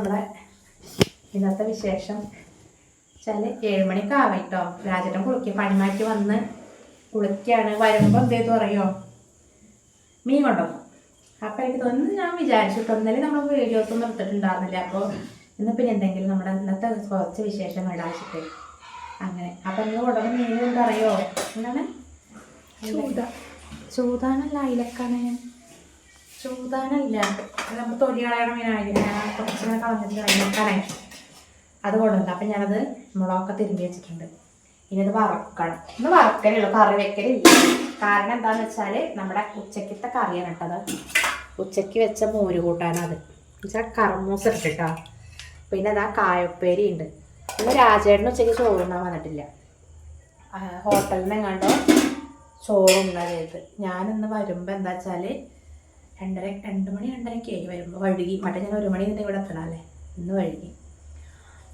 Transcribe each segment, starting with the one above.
നമ്മുടെ ഇന്നത്തെ വിശേഷം. വെച്ചാൽ ഏഴുമണിക്ക് കേട്ടോ രാജേട്ടൻ കുളിക്കുക പണിമാറ്റി വന്ന് കുളിക്കുകയാണ് വരുമ്പോൾ എന്ത് ചെയ്തു പറയോ? മീൻ കൊണ്ടോ അപ്പം എനിക്ക് തോന്നുന്നു ഞാൻ വിചാരിച്ചിട്ട് ഇന്നലെ നമ്മൾ വീഡിയോസ് ഒന്നും എടുത്തിട്ടുണ്ടായിരുന്നില്ല. അപ്പോൾ ഇന്ന് പിന്നെ എന്തെങ്കിലും നമ്മുടെ ഇന്നത്തെ കുറച്ച് വിശേഷം ഇടാച്ചിട്ട് അങ്ങനെ. അപ്പം ഇന്ന് കൊണ്ടുവന്ന മീൻ കൊണ്ടറിയോ എന്താണ്? ചൂത. ചൂതാണല്ല അയിലക്കാണ് ചൂതാനല്ല. അത് നമ്മൾ തൊലി കളയണ മീനായിരിക്കും ഞാൻ കുറച്ച് കൂടെ കളഞ്ഞിട്ട് അയിലക്കാണേ അത് കൊണ്ടുവന്നു. അപ്പം ഞാനത് മുളകൊക്കെ തിരുമ്പി വെച്ചിട്ടുണ്ട്. ഇനി അത് വറക്കണം. ഇന്ന് വറക്കലുള്ളൂ കറി വെക്കലില്ല. കാരണം എന്താണെന്ന് വെച്ചാൽ നമ്മുടെ ഉച്ചക്കത്തെ കറിയാണ് കേട്ടത് ഉച്ചയ്ക്ക് വെച്ച മോര് കൂട്ടാനത് വെച്ചാൽ കറമൂസ് ഇട്ടിട്ടാ. പിന്നെ അതാ കായപ്പേരി ഉണ്ട് പിന്നെ രാജേട്ടന് ഉച്ചയ്ക്ക് ചോറുണ്ണാൻ വന്നിട്ടില്ല. ഹോട്ടലിൽ നിന്ന് എങ്ങാണ്ടോ ചോറുണ്ണാൻ ചെയ്ത് ഞാനിന്ന് വരുമ്പോൾ എന്താ വെച്ചാൽ രണ്ടര രണ്ട് മണി രണ്ടരയ്ക്ക് ആയി വരുമ്പോൾ വഴുകി. മറ്റേ ഞാൻ ഒരു മണി തന്നെ ഇവിടെ എത്തണം അല്ലേ? ഇന്ന് വഴുകി.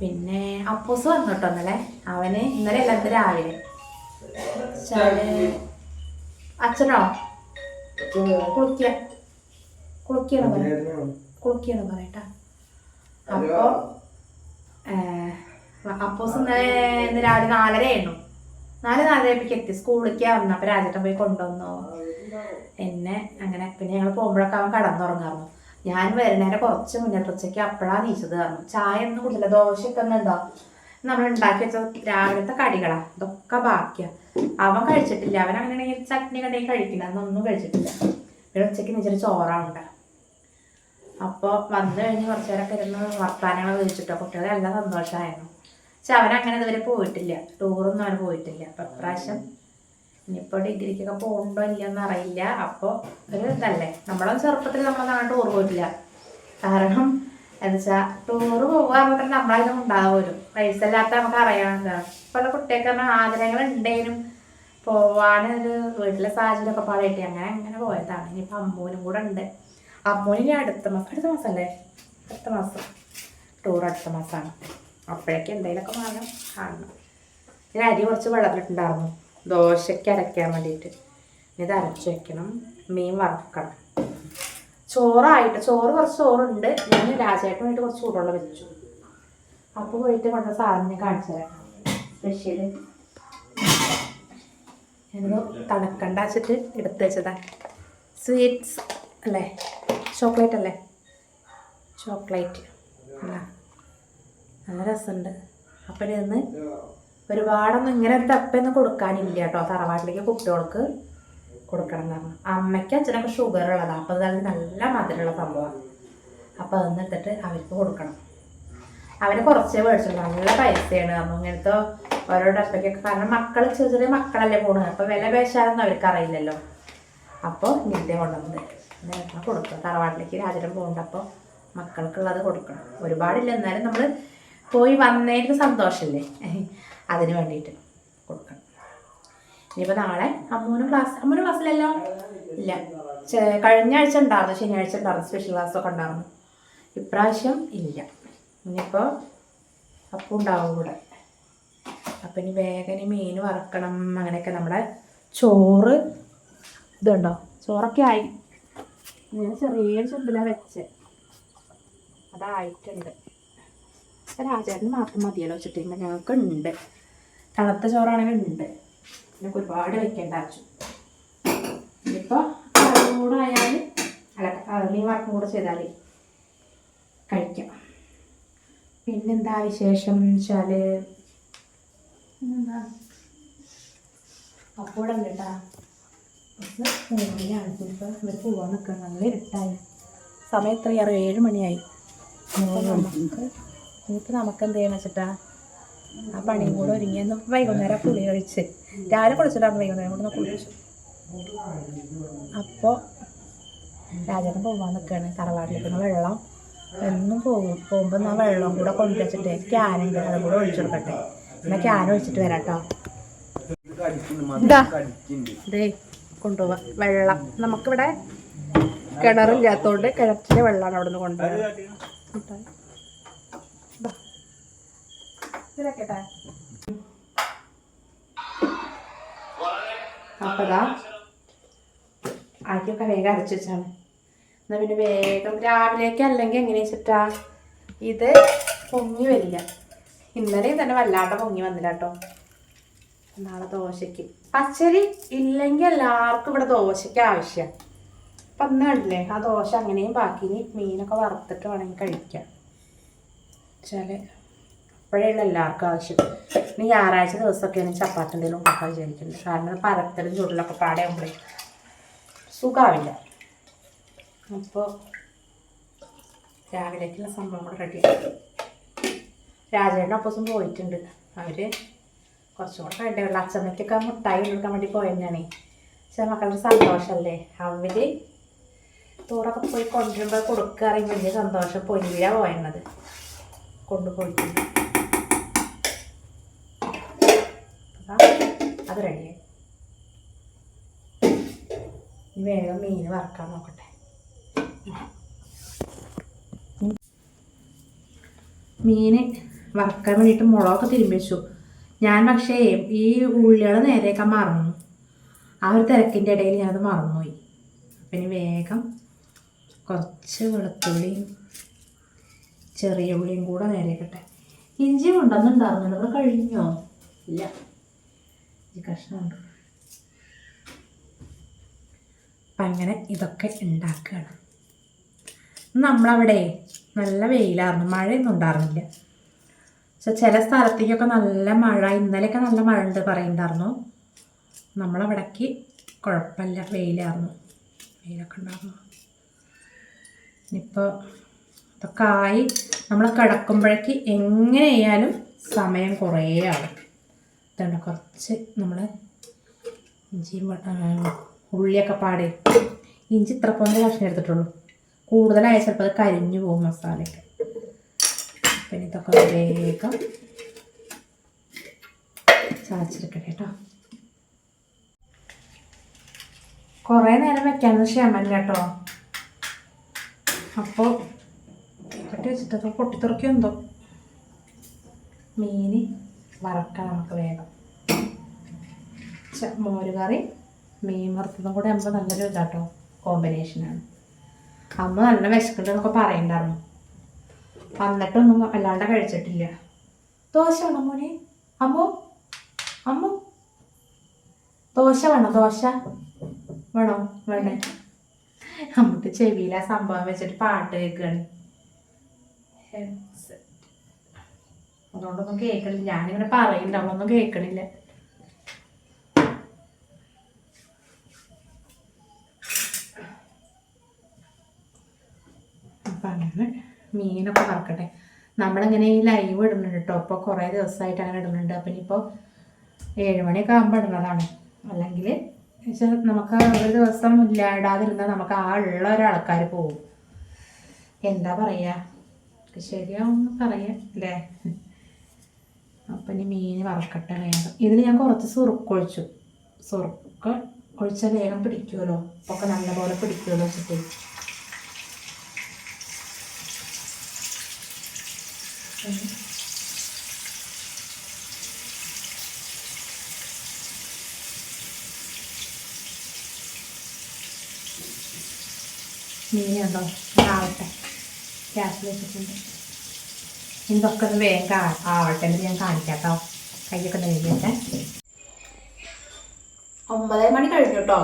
പിന്നെ അപ്പോസ് വന്നു കേട്ടോ ഇന്നലെ? അവന് ഇന്നലെ എല്ലാത്ത രാവിലെ. അച്ഛനോ? കുളിക്ക കുളിക്കണം പറ കുളിക്കണം പറയട്ടാ. അപ്പോ അപ്പോസ് ഇന്നലെ ഇന്ന് രാവിലെ നാലര ആയിരുന്നു. നാല് നാലരയ്ക്ക് എത്തി. സ്കൂളിലേക്ക് വന്നു അപ്പൊ രാജേട്ടൻ പോയി കൊണ്ടുവന്നു. എന്നെ അങ്ങനെ പിന്നെ ഞങ്ങൾ പോകുമ്പോഴൊക്കെ അവൻ കടന്നുറങ്ങാറുന്നു ഞാൻ വരുന്നേരം കുറച്ച് മുന്നേ ഉച്ചയ്ക്ക് അപ്പോഴാണ് നീച്ചത് കാരണം ചായ ഒന്നും കുടിച്ചില്ല ദോശയൊക്കെ ഒന്നും ഉണ്ടോ? നമ്മൾ ഉണ്ടാക്കി വെച്ച രാവിലത്തെ കടികളാ ഇതൊക്കെ ബാക്കിയാ. അവൻ കഴിച്ചിട്ടില്ല അവൻ അങ്ങനെ ചട്നി കണ്ടെങ്കിൽ കഴിക്കില്ല അതൊന്നും കഴിച്ചിട്ടില്ല. പിന്നെ ഉച്ചയ്ക്ക് നീച്ചൊരു ചോറാണ് അപ്പോൾ വന്നു കഴിഞ്ഞ് കുറച്ച് നേരമൊക്കെ ഇരുന്ന് വർത്താനങ്ങൾ വിളിച്ചിട്ടോ കുട്ടികളെ എല്ലാം സന്തോഷമായിരുന്നു. പക്ഷെ അവനങ്ങനെ ഇതുവരെ പോയിട്ടില്ല ടൂറൊന്നും അവൻ പോയിട്ടില്ല. അപ്പം ഇപ്രാവശ്യം ഇനിയിപ്പോൾ ഡിഗ്രിക്കൊക്കെ പോകുന്നുണ്ടോ ഇല്ലയെന്ന് അറിയില്ല. അപ്പോൾ ഒരു ഇതല്ലേ. നമ്മളെ ചെറുപ്പത്തിൽ നമ്മളങ്ങനെ ടൂർ പോയിട്ടില്ല. കാരണം എന്താ വെച്ചാൽ ടൂറ് പോകുക മാത്രം നമ്മളതിനും ഉണ്ടാവുമല്ലോ പൈസ ഇല്ലാത്ത നമുക്ക് അറിയാവുന്നതാണ് പല കുട്ടികൾക്ക് ആഗ്രഹങ്ങൾ ഉണ്ടെങ്കിലും പോവാനൊരു വീട്ടിലെ സാഹചര്യമൊക്കെ പാടായിട്ട് അങ്ങനെ അങ്ങനെ പോയതാണ്. ഇനിയിപ്പോൾ അമ്മൂനും കൂടെ ഉണ്ട്. അമ്മൂന് ഇനി അടുത്ത മാസം അടുത്ത മാസം അല്ലേ അടുത്ത മാസം. ടൂർ അടുത്ത മാസമാണ് അപ്പോഴേക്കും എന്തെങ്കിലുമൊക്കെ വാങ്ങാൻ കാണണം. ഞാൻ അരി കുറച്ച് വെള്ളത്തിലിട്ടുണ്ടായിരുന്നു. ദോശയ്ക്ക് അരയ്ക്കാൻ വേണ്ടിയിട്ട്. ഇത് അരച്ച് വെക്കണം. മീൻ വറക്കണം. ചോറായിട്ട് ചോറ് കുറച്ച് ചോറുണ്ട്. ഞാൻ രാജേട്ടൻ വേണ്ടി കുറച്ച് ചൂടുള്ള വെച്ചു. അപ്പോൾ പോയിട്ട് കൊണ്ട സാധനം കാണിച്ചു തരാം. സ്പെഷ്യൽ എന്തോ തണുക്കണ്ട വെച്ചിട്ട് എടുത്ത് വെച്ചതാ. സ്വീറ്റ്സ് അല്ലേ? ചോക്ലേറ്റ് അല്ലേ? ചോക്ലേറ്റ് അല്ല. നല്ല രസമുണ്ട്. അപ്പം ഇരുന്ന് ഒരുപാടൊന്നും ഇങ്ങനെ തപ്പൊന്നും കൊടുക്കാനില്ല കേട്ടോ. തറവാട്ടിലേക്ക് കുട്ടികൾക്ക് കൊടുക്കണം എന്ന് പറഞ്ഞു. അമ്മയ്ക്ക് അച്ഛനൊക്കെ ഷുഗർ ഉള്ളതാണ് അപ്പോൾ അത് നല്ല മധുരമുള്ള സംഭവമാണ്. അപ്പോൾ അതൊന്ന് എടുത്തിട്ട് അവർക്ക് കൊടുക്കണം. അവന് കുറച്ചേ മേടിച്ചുള്ളൂ. നല്ല പൈസയാണ്. അപ്പം ഇങ്ങനത്തെ ഓരോ ഡപ്പയ്ക്കൊക്കെ കാരണം മക്കൾ ചെറിയ ചെറിയ മക്കളല്ലേ പോണത്. അപ്പോൾ വില പേശാനൊന്നും അവർക്കറിയില്ലല്ലോ അപ്പോൾ ഇങ്ങനത്തെ കൊണ്ടുവന്നത്. നേരത്തെ കൊടുക്കുക തറവാട്ടിലേക്ക് രാജരം പോകുന്നുണ്ട് മക്കൾക്കുള്ളത് കൊടുക്കണം. ഒരുപാടില്ല. എന്നാലും നമ്മൾ പോയി വന്നതിന് സന്തോഷമല്ലേ അതിന് വേണ്ടിയിട്ട് കൊടുക്കണം. ഇനിയിപ്പോൾ നാളെ അമ്മൂനും ക്ലാസ് അമ്മൂനും ക്ലാസ്സിലല്ലോ? ഇല്ല. കഴിഞ്ഞ ആഴ്ച ഉണ്ടായിരുന്നു. ശനിയാഴ്ച ഉണ്ടായിരുന്നു. സ്പെഷ്യൽ ക്ലാസ്സൊക്കെ ഉണ്ടായിരുന്നു. ഇപ്രാവശ്യം ഇല്ല. ഇനിയിപ്പോൾ അപ്പം ഉണ്ടാവും കൂടെ അപ്പം ഇനി വേഗം ഇനി മീൻ വറക്കണം. അങ്ങനെയൊക്കെ നമ്മുടെ ചോറ് ഇതുണ്ടോ? ചോറൊക്കെ ആയി. ഞാൻ ചെറിയ ചെമ്പിലാണ് വെച്ചത് അതായിട്ടുണ്ട്. രാജേട്ടന് മാത്രം മതിയല്ലോ വെച്ചിട്ടില്ല ഞങ്ങൾക്ക് ഉണ്ട്. തണുത്ത ചോറാണെങ്കിൽ ഉണ്ട്. ഞങ്ങൾക്ക് ഒരുപാട് വെക്കേണ്ട ആവശ്യം. ഇപ്പോൾ അതും കൂടെ ആയാൽ അല്ല മീൻ വറക്കും കൂടെ ചെയ്താൽ കഴിക്കാം. പിന്നെന്താ വിശേഷം വെച്ചാൽ എന്താ ഇവിടെ ഉണ്ട് കേട്ടാ. മൂന്നിലാണ് ഇപ്പോൾ ഇവർ പോവാൻ നിൽക്കണം നല്ല ഇരുട്ടായി. സമയം എത്രയാറോ ഏഴ് മണിയായി. നമുക്ക് ഇനിയിപ്പോൾ നമുക്ക് എന്ത് ചെയ്യണം വെച്ചിട്ടാ ആ പണിയും കൂടെ ഒരുങ്ങി ഒന്ന് വൈകുന്നേരം കുളി കഴിച്ച്. രാവിലെ കുളിച്ചിട്ടാണ് വൈകുന്നേരം കൂടെ പുളി കഴിച്ചു. അപ്പോൾ രാജാൻ പോകാൻ നിൽക്കുകയാണ് തറവാട്ടിലേക്ക് വെള്ളം എന്നും പോകും. പോകുമ്പോൾ ഞാൻ വെള്ളം കൂടെ കൊണ്ടുവച്ചിട്ട് ക്യാനുണ്ട് അതും കൂടെ ഒഴിച്ചു കൊടുക്കട്ടെ. എന്നാൽ ക്യാൻ ഒഴിച്ചിട്ട് വരാം കേട്ടോ. കൊണ്ടുപോവാ. വെള്ളം. നമുക്കിവിടെ കിണറില്ലാത്തതുകൊണ്ട് കിണറ്റിലെ വെള്ളമാണ് അവിടെ നിന്ന് കൊണ്ടുപോകുന്നത് അപ്പതാ. ആദ്യമൊക്കെ വേഗം അരച്ച് വെച്ചാണ്. എന്നാ പിന്നെ വേഗം രാവിലേക്ക് അല്ലെങ്കിൽ എങ്ങനെ വെച്ചിട്ടാ? ഇത് പൊങ്ങി വരില്ല. ഇന്നലെയും തന്നെ വല്ലാണ്ട് പൊങ്ങി വന്നില്ല കേട്ടോ. നാളെ ദോശയ്ക്ക് പച്ചരി ഇല്ലെങ്കിൽ എല്ലാവർക്കും ഇവിടെ ദോശയ്ക്ക് ആവശ്യം. അപ്പം അന്ന് കണ്ടില്ലേ ആ ദോശ അങ്ങനെയും ബാക്കി മീനൊക്കെ വറുത്തിട്ട് വേണമെങ്കിൽ കഴിക്കാം വെച്ചാൽ അപ്പോഴേയുള്ള എല്ലാവർക്കും ആവശ്യം. ഇനി ഞായറാഴ്ച ദിവസമൊക്കെയാണ് ചപ്പാത്തി എന്തെങ്കിലും ഉണ്ടാക്കാൻ വിചാരിക്കുന്നത്. കാരണം പരത്തലും ചുരുളൊക്കെ പാടെ ആകുമ്പോഴേ സുഖമാവില്ല അപ്പോൾ രാവിലേക്കുള്ള സംഭവം കൂടെ റെഡിയാക്കി രാജേട്ടൻ അപ്പോസും പോയിട്ടുണ്ട്. അവർ കുറച്ചും കൂടെ കഴിഞ്ഞുള്ള അച്ഛമ്മയ്ക്കൊക്കെ മുട്ടായി കൊടുക്കാൻ വേണ്ടി പോയെന്നാണ്. പക്ഷെ മക്കളുടെ സന്തോഷമല്ലേ അവർ ടൂറൊക്കെ പോയി കൊണ്ടുവരുമ്പോൾ കൊടുക്കുക അറിയുമ്പോൾ വലിയ സന്തോഷം. പൊന്നില പോയെന്നത്. കൊണ്ടുപോയിട്ടുണ്ട് അതാ, അത് റെഡിയായി വേഗം മീൻ വറക്കാൻ നോക്കട്ടെ. മീൻ വറക്കാൻ വേണ്ടിയിട്ട് മുളകൊക്കെ തിരുമ്പി വെച്ചു. ഞാൻ പക്ഷേ ഈ ഉള്ളികൾ നേരെയൊക്കെ മറന്നു. ആ ഒരു തിരക്കിന്റെ ഇടയിൽ ഞാനത് മറന്നുപോയി. അപ്പം ഇനി വേഗം കുറച്ച് വെളുത്തുള്ളിയും ചെറിയ ഉള്ളിയും കൂടെ നേരെയൊക്കെ ഇഞ്ചി കൊണ്ടുവന്നുണ്ടായിരുന്നല്ലോ അത് കഴിഞ്ഞോ? ഇല്ല. ഈ കഷ്ണമുണ്ട്. അപ്പം അങ്ങനെ ഇതൊക്കെ ഉണ്ടാക്കുകയാണ് നമ്മളവിടെ നല്ല വെയിലായിരുന്നു മഴയൊന്നും ഉണ്ടായിരുന്നില്ല പക്ഷെ ചില സ്ഥലത്തേക്കൊക്കെ നല്ല മഴ ഇന്നലെയൊക്കെ നല്ല മഴ ഉണ്ട് പറയുന്നുണ്ടായിരുന്നു നമ്മളവിടേക്ക് കുഴപ്പമില്ല വെയിലായിരുന്നു വെയിലൊക്കെ ഉണ്ടായിരുന്നു ഇപ്പോൾ ഇതൊക്കെ ആയി നമ്മൾ കിടക്കുമ്പോഴേക്ക് എങ്ങനെയായാലും സമയം കുറേ ആവും. ഇതുണ്ട് കുറച്ച് നമ്മൾ ഇഞ്ചി ഉള്ളിയൊക്കെ പാടി. ഇഞ്ചി ഇത്ര പോന്ന കഷ്ണം എടുത്തിട്ടുള്ളൂ. കൂടുതലായ ചിലപ്പോൾ അത് കരിഞ്ഞു പോകും മസാലയൊക്കെ. പിന്നെ ഇതൊക്കെ വേഗം ചതച്ചെടുക്കട്ടെ കേട്ടോ. കുറേ നേരം വെക്കാമെന്ന് ക്ഷമല്ല കേട്ടോ. അപ്പോൾ കട്ടി വെച്ചിട്ടൊക്കെ പൊട്ടിത്തെറിക്കും എന്തോ? മീൻ വറക്കാം നമുക്ക് വേഗം. മോരുകറി കറി മീൻ വറുത്തതും കൂടെ നമുക്ക് നല്ലൊരു ഇതാട്ടോ കോമ്പിനേഷനാണ് അമ്മ നല്ല വിശക്കുണ്ടെന്നൊക്കെ പറയണ്ടായിരുന്നു. വന്നിട്ടൊന്നും അല്ലാണ്ട് കഴിച്ചിട്ടില്ല. ദോശ വേണം മോനെ? അമ്മോ അമ്മോ. ദോശ വേണോ ദോശ? വേണോ? വേണേ അമ്മയ്ക്ക് ചെവിയിലെ സംഭവം വെച്ചിട്ട് പാട്ട് കേൾക്കുകയാണ്. അതുകൊണ്ടൊന്നും കേൾക്കണില്ല ഞാനിങ്ങനെ പറയുന്നുണ്ട്. അവളൊന്നും കേൾക്കണില്ല അപ്പം അങ്ങനെ മീനൊക്കെ വറക്കട്ടെ നമ്മളിങ്ങനെ ഈ ലൈവ് ഇടുന്നുണ്ട് കേട്ടോ ഇപ്പോൾ കുറേ ദിവസമായിട്ട് അങ്ങനെ ഇടുന്നുണ്ട്. അപ്പം ഇനിയിപ്പോൾ ഏഴ് മണിയൊക്കെ ആകുമ്പോൾ ഇടുന്നതാണ്. അല്ലെങ്കിൽ വെച്ചാൽ നമുക്ക് ഒരു ദിവസം ഇല്ലാടാതിരുന്നാൽ നമുക്ക് ആ ഉള്ള ഒരാൾക്കാർ പോകും എന്താ പറയുക ശരിയാവുമെന്ന് പറയാം അല്ലേ? അപ്പം ഇനി മീൻ വറക്കട്ടെ വേഗം. ഇതിൽ ഞാൻ കുറച്ച് സുറുക്ക് ഒഴിച്ചു. സുറുക്ക് ഒഴിച്ചാൽ വേഗം പിടിക്കുമല്ലോ ഒക്കെ നല്ലപോലെ പിടിക്കുമല്ലോ വെച്ചിട്ട്. മീനുണ്ടോ ആവട്ടെ ഗ്യാസിൽ വെച്ചിട്ടുണ്ട്. ഇതൊക്കെ ഒന്ന് വേഗം ആവട്ടെ ഞാൻ കാണിക്കാം കേട്ടോ കയ്യൊക്കെ ഒന്ന് കഴുകിയൊക്കെ ഒമ്പതര മണി കഴിഞ്ഞു കേട്ടോ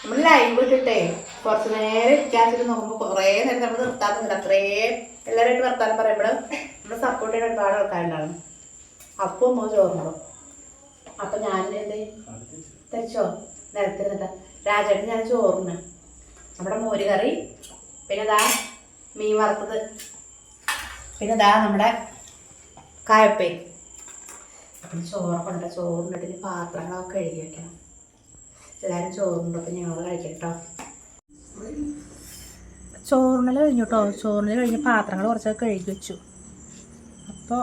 നമ്മൾ ലൈവ് ഇട്ടിട്ടേ കുറച്ച് നേരം ഇരിക്കാച്ചിട്ട് നോക്കുമ്പോൾ കുറേ നേരം നമ്മൾ നിർത്താറുണ്ട് അത്രയും എല്ലാവരുമായിട്ട് വർത്താനം പറയുമ്പോൾ നമ്മൾ സപ്പോർട്ട് ചെയ്യുന്ന ഒരുപാട് ആൾക്കാരുണ്ടാവും. അപ്പോൾ അമ്മ ചോറിനോ അപ്പം ഞാൻ എന്ത് തെച്ചോ നിരത്തിരുന്നിട്ട് രാജേട്ടൻ ഞാൻ ചോറിന്. നമ്മുടെ മോര് കറി. പിന്നെ ദാ മീൻ വറുത്തത്. പിന്നെ ഇതാ നമ്മുടെ കായപ്പേരി അപ്പം ചോറൊക്കെ ഉണ്ട് ചോറിനിട്ട് പാത്രങ്ങളൊക്കെ കഴുകി വെക്കണം. എല്ലാവരും ചോറിന്റെ ഒപ്പം ഞങ്ങൾ കഴിക്കാം കേട്ടോ കഴിഞ്ഞു കേട്ടോ ചോറിനൽ കഴിഞ്ഞ് പാത്രങ്ങൾ കുറച്ചൊക്കെ കഴുകി വെച്ചു. അപ്പോൾ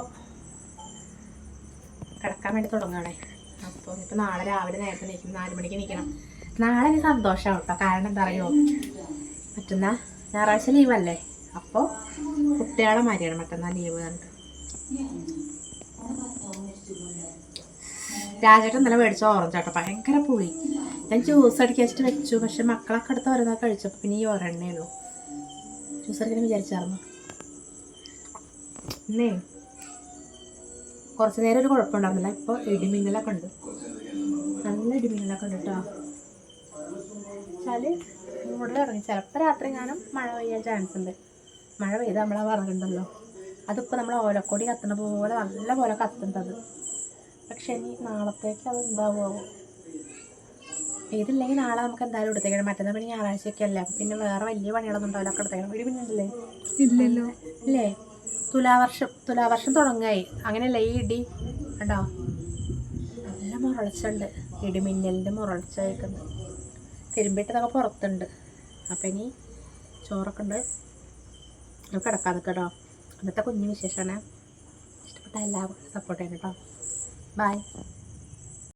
കിടക്കാൻ വേണ്ടി തുടങ്ങുകയാണേ അപ്പോൾ ഇപ്പം നാളെ രാവിലെ നേരത്തെ നിൽക്കും നാല് മണിക്ക് നിൽക്കണം നാളെ എനിക്ക് സന്തോഷമാണ് കേട്ടോ കാരണം എന്താ പറയുമോ പറ്റുന്ന ഞായറാഴ്ച ലീവല്ലേ? അപ്പോൾ കുട്ടികളെ മാരിയാണ് മറ്റന്നാൾ ലീവ് കണ്ട്. രാജേട്ടൻ ഇന്നലെ മേടിച്ച ഓറഞ്ച് ആട്ടോ ഭയങ്കര പുളി. ഞാൻ ജ്യൂസ് അടിക്കാച്ചിട്ട് വെച്ചു പക്ഷെ മക്കളൊക്കെ അടുത്ത് വരുന്നത് കഴിച്ചപ്പോൾ പിന്നെ ഈ ഒരെണ്ണയുള്ളൂ ജ്യൂസ് അടിക്കാൻ വിചാരിച്ചായിരുന്നു. ഇന്നേ കുറച്ച് നേരം ഒരു കുഴപ്പമുണ്ടായിരുന്നില്ല. ഇപ്പോൾ ഇടിമിന്നലൊക്കെ ഉണ്ട്. നല്ല ഇടിമിന്നലൊക്കെ ഉണ്ട് കേട്ടോ വെച്ചാൽ ഇറങ്ങി ചിലപ്പോൾ രാത്രി ഞാനും മഴ പെയ്യാൻ ചാൻസ് ഉണ്ട്. മഴ പെയ്ത് നമ്മളെ വിറകുണ്ടല്ലോ. അതിപ്പോൾ നമ്മൾ ഓലക്കൊടി കത്തണ പോലെ നല്ല പോലെ കത്തുന്നത്. പക്ഷെ ഇനി നാളത്തേക്ക് അത് എന്താവുമോ ഇതില്ലെങ്കിൽ നാളെ നമുക്ക് എന്തായാലും എടുത്തേക്കണം. മറ്റന്നാൾ പിന്നെ ഞായറാഴ്ചയൊക്കെ അല്ലേ? പിന്നെ വേറെ വലിയ പണികളൊന്നും ഉണ്ടാവില്ല. ഒക്കെ എടുത്തേക്കണം. ഒരു പിന്നെ ഇല്ലല്ലോ. അല്ലേ? തുലാവർഷം തുലാവർഷം തുടങ്ങായി അങ്ങനെയല്ലേ ഈ ഇടി? കണ്ടോ? നല്ല മുറളിച്ചുണ്ട് ഇടിമിന്നലിന്റെ മുറളിച്ച കേൾക്കുന്നത് തിരുമ്പിട്ടതൊക്കെ പുറത്തുണ്ട്. അപ്പം ഇനി ചോറൊക്കെ ഉണ്ട്. നമുക്ക് കിടക്കാൻ നിൽക്കട്ടോ ഇന്നത്തെ കുഞ്ഞു വിശേഷമാണ് ഇഷ്ടപ്പെട്ട എല്ലാവർക്കും സപ്പോർട്ട് ചെയ്യണം കേട്ടോ ബൈ